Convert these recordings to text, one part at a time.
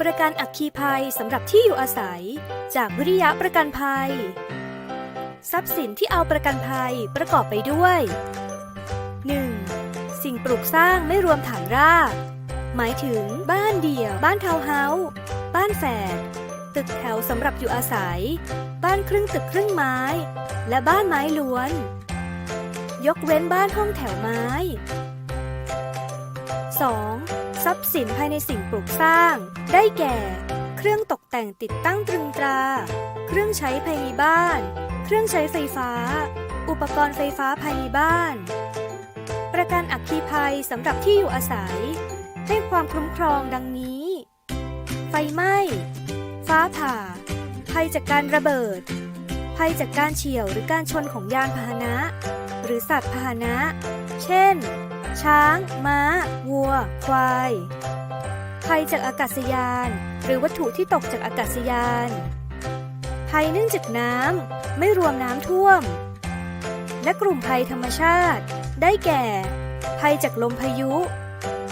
ประกันอัคคีภัยสำหรับที่อยู่อาศัย จากวิริยะประกันภัย ทรัพย์สินที่เอาประกันภัยประกอบไปด้วย 1. สิ่งปลูกสร้างไม่รวมฐานราก หมายถึง บ้านเดี่ยว บ้านทาวน์เฮาส์บ้านแฝดตึกแถวสำหรับอยู่อาศัย บ้านครึ่งตึกครึ่งไม้ และบ้านไม้ล้วน ยกเว้นบ้านห้องแถวไม้ 2. ทรัพย์สินภายในสิ่งปลูกสร้าง ได้แก่ เครื่องตกแต่งติดตั้งตรึงตรา เครื่องใช้ภายในบ้าน เครื่องใช้ไฟฟ้า อุปกรณ์ไฟฟ้าภายในบ้าน ประกันอัคคีภัยสำหรับที่อยู่อาศัย ให้ความคุ้มครองดังนี้ ไฟไหม้ ฟ้าผ่า ภัยจากการระเบิด ภัยจากการเฉี่ยวหรือการชนของยานพาหนะ หรือสัตว์พาหนะ เช่น ช้าง ม้า วัว ควายภัยจากอากาศยาน หรือวัตถุที่ตกจากอากาศยานภัยเนื่องจากน้ำไม่รวมน้ำท่วม และกลุ่มภัยธรรมชาติ ได้แก่ ภัยจากลมพายุ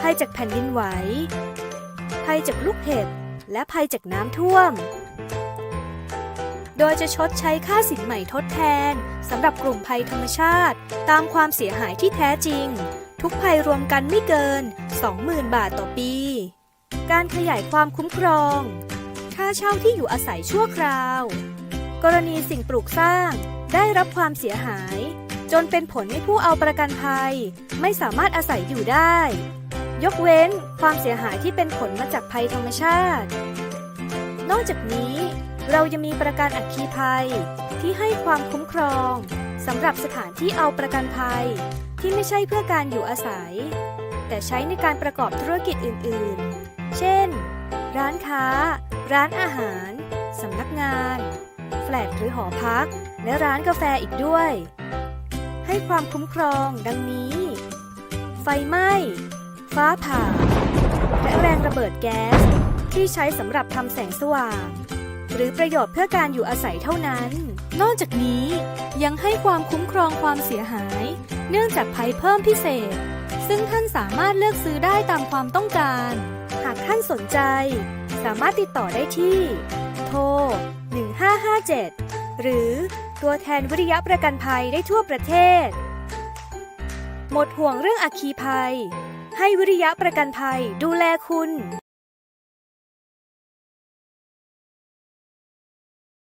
ภัยจากแผ่นดินไหว ภัยจากลูกเห็บและภัยจากน้ำท่วม โดยจะชดใช้ค่าสินใหม่ทดแทนสำหรับกลุ่มภัยธรรมชาติ ตามความเสียหายที่แท้จริง ทุกภัยรวมกันไม่เกิน 20,000 บาทต่อปี การขยายความคุ้มครอง ค่าเช่าที่อยู่อาศัยชั่วคราว กรณีสิ่งปลูกสร้างได้รับความเสียหาย จนเป็นผลให้ผู้เอาประกันภัย ไม่สามารถอาศัยอยู่ได้ ยกเว้นความเสียหายที่เป็นผลมาจากภัยธรรมชาติ นอกจากนี้เรายังมีประกันอัคคีภัยที่ให้ความคุ้มครองสำหรับสถานที่เอาประกันภัย ที่ไม่ใช่เพื่อการอยู่อาศัย แต่ใช้ในการประกอบธุรกิจอื่น ๆ เช่น ร้านค้า ร้านอาหาร สำนักงาน แฟลตหรือหอพัก และร้านกาแฟอีกด้วย ให้ความคุ้มครองดังนี้ ไฟไหม้ ฟ้าผ่า และแรงระเบิดแก๊ส ที่ใช้สำหรับทำแสงสว่างหรือประโยชน์เพื่อการอยู่อาศัยเท่านั้น นอกจากนี้ยังให้ความคุ้มครองความเสียหาย เนื่องจากภัยเพิ่มพิเศษ ซึ่งท่านสามารถเลือกซื้อได้ตามความต้องการ หากท่านสนใจ สามารถติดต่อได้ที่ โทร 1557 หรือตัวแทนวิริยะประกันภัยได้ทั่วประเทศ หมดห่วงเรื่องอัคคีภัย ให้วิริยะประกันภัยดูแลคุณ